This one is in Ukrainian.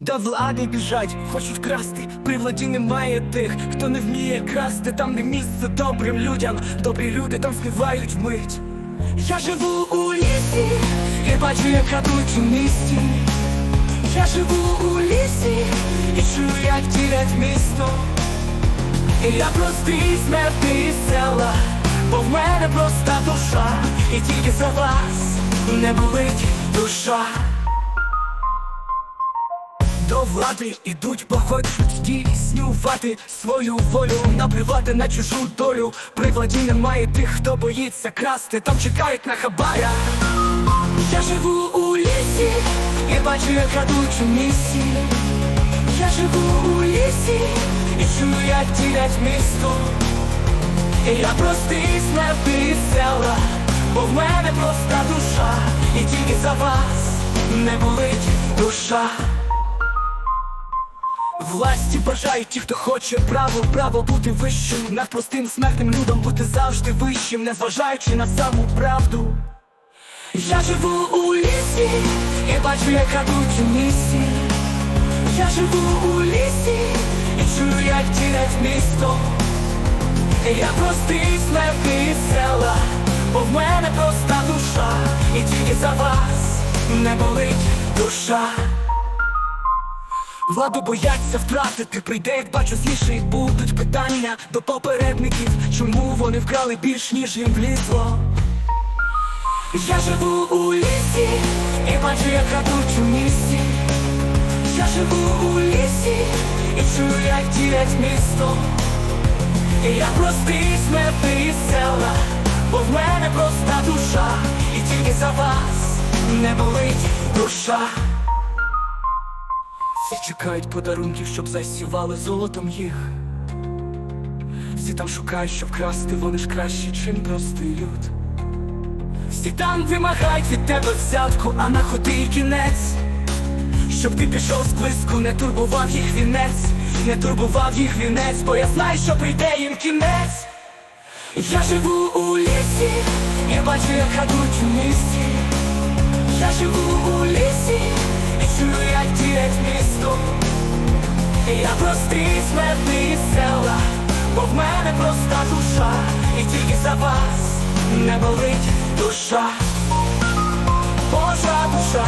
До влади біжать, хочуть красти, при владі немає тих, хто не вміє красти, там не місце добрим людям, добрі люди там співають вмить. Я живу у лісі, і бачу, як крадуть у місті. Я живу у лісі, і чую, як ділять місто. І я простий смертний села, бо в мене проста душа, і тільки за вас не болить душа. Влади ідуть, бо хочуть здійснювати свою волю, наплювати на чужу долю. При владі немає тих, хто боїться красти, там чекають на хабаря. Я живу у лісі і бачу, як крадуть у місті. Я живу у лісі і чую, як ділять місто. І я простий смертний села, бо в мене проста душа, і тільки за вас не болить душа. Власті бажають ті, хто хоче право, право бути вищим, над простим смертним людом бути завжди вищим, незважаючи на саму правду. Я живу у лісі і бачу, як крадуть у місті. Я живу у лісі і чую, як ділять місто. Я простий смертний села, бо в мене проста душа, і тільки за вас не болить душа. Владу бояться втратити, прийде, як бачу зліше, і будуть питання до попередників, чому вони вкрали більш ніж їм влізло. Я живу у лісі і бачу, як крадуть у місті. Я живу у лісі і чую, як ділять місто. І я простий смертний із села, бо в мене проста душа, і тільки за вас не болить душа. Всі чекають подарунків, щоб засівали золотом їх. Всі там шукають, щоб красти, вони ж кращі, чим простий люд. Всі там вимагають від тебе взятку, а на ходи кінець. Щоб ти пішов з блиску, не турбував їх вінець, не турбував їх вінець, бо я знаю, що прийде їм кінець. Я живу у лісі, я бачу, як крадуть у місті. Я живу у лісі, чую, як діять місто. Я простий смертний села, бо в мене проста душа, і тільки за вас не болить душа. Божа душа.